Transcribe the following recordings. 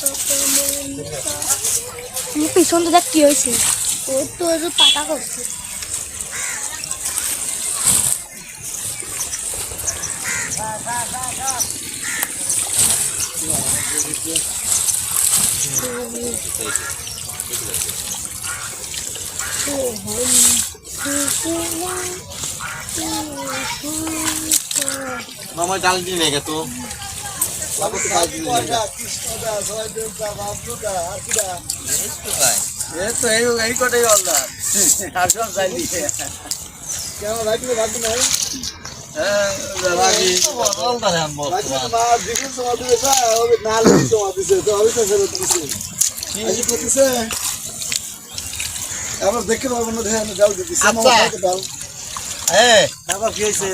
তো সোজা পিছন তো দেখ কি হয়েছে? ওর তো ওর পাতা করছে। মামা জাল দিয়ে নেগে তো। আমরা দেখতে পারব না দেখে ডাল দিতেছি আচ্ছা। আবার কি হয়েছে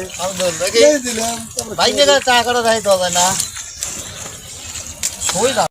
দিলাম ভাই চা করে রাই দাও না 거의 다